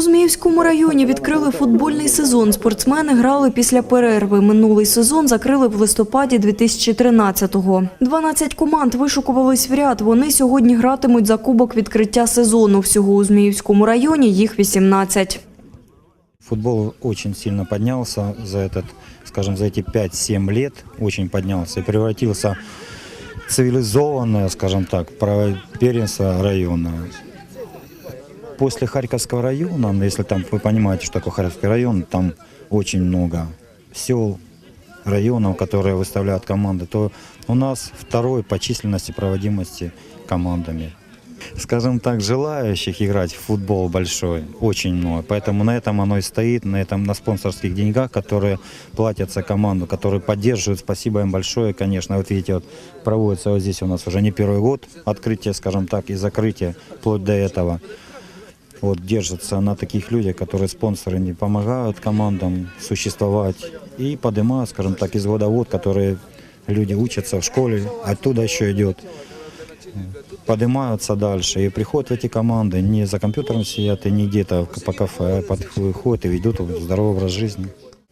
У Зміївському районі відкрили футбольний сезон. Спортсмени грали після перерви. Минулий сезон закрили в листопаді 2013-го. 12 команд вишукувались в ряд. Вони сьогодні гратимуть за кубок відкриття сезону. Всього у Зміївському районі їх 18. Футбол очень сильно поднялся за этот, скажем, за эти 5-7 лет, очень поднялся и превратился в цивилизованное, скажем так, первенство района. После Харьковского района, ну, если там вы понимаете, что такое Харьковский район, там очень много сел, районов, которые выставляют команды, то у нас второй по численности проводимости командами. Скажем так, желающих играть в футбол большой очень много. Поэтому на этом оно и стоит, на этом на спонсорских деньгах, которые платятся команду, которые поддерживают. Спасибо им большое, конечно. Вот видите, вот проводится вот здесь у нас уже не первый год открытие, скажем так, и закрытие вплоть до этого. Вот держатся на таких людях, которые спонсоры не помогают командам существовать и поднимают, скажем так, из года в год, которые люди учатся в школе, оттуда еще идет поднимаются дальше и приходят в эти команды, не за компьютером сидят и не где-то по кафе, а подходят и ведут здоровый образ жизни.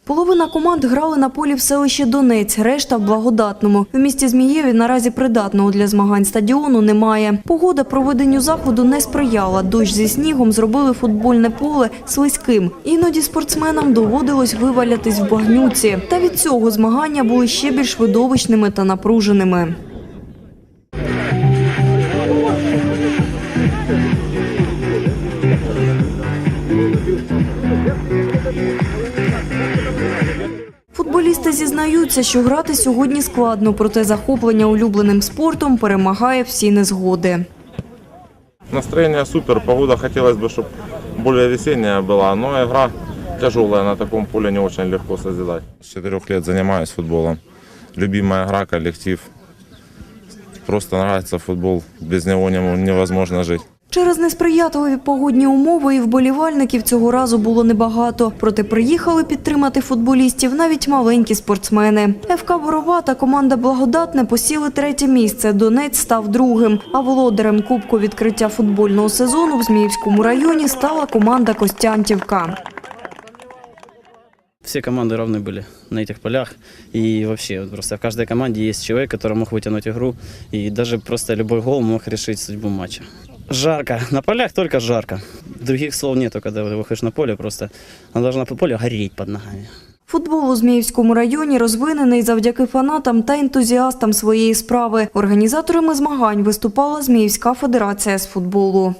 Половина команд грали на полі в селищі Донець, решта в Благодатному. В місті Змієві наразі придатного для змагань стадіону немає. Погода проведенню заходу не сприяла. Дощ зі снігом зробили футбольне поле слизьким. Іноді спортсменам доводилось вивалятись в багнюці. Та від цього змагання були ще більш видовищними та напруженими. Футболісти зізнаються, що грати сьогодні складно, проте захоплення улюбленим спортом перемагає всі незгоди. Настроение супер, погода хотелось бы, чтобы более весенняя была, но игра тяжелая, на таком поле не очень легко созидать. С четырех лет занимаюсь футболом. Любимая игра, коллектив. Просто нравится футбол, без него не- невозможно жить. Через несприятливі погодні умови і вболівальників цього разу було небагато. Проте приїхали підтримати футболістів навіть маленькі спортсмени. ФК Борова та команда Благодатне посіли третє місце. Донець став другим. А володарем кубку відкриття футбольного сезону в Зміївському районі стала команда Костянтівка. Все команды равны были на этих полях. И вообще, вот просто в каждой команде есть человек, который мог вытянуть игру. И даже просто любой гол мог решить судьбу матча. Жарко. На полях только жарко. Других слов нету, когда выходишь на поле. Просто она должна по полю гореть под ногами. Футбол у Зміївському районі розвинений завдяки фанатам та ентузіастам своєї справи. Організаторами змагань виступала Зміївська федерація з футболу.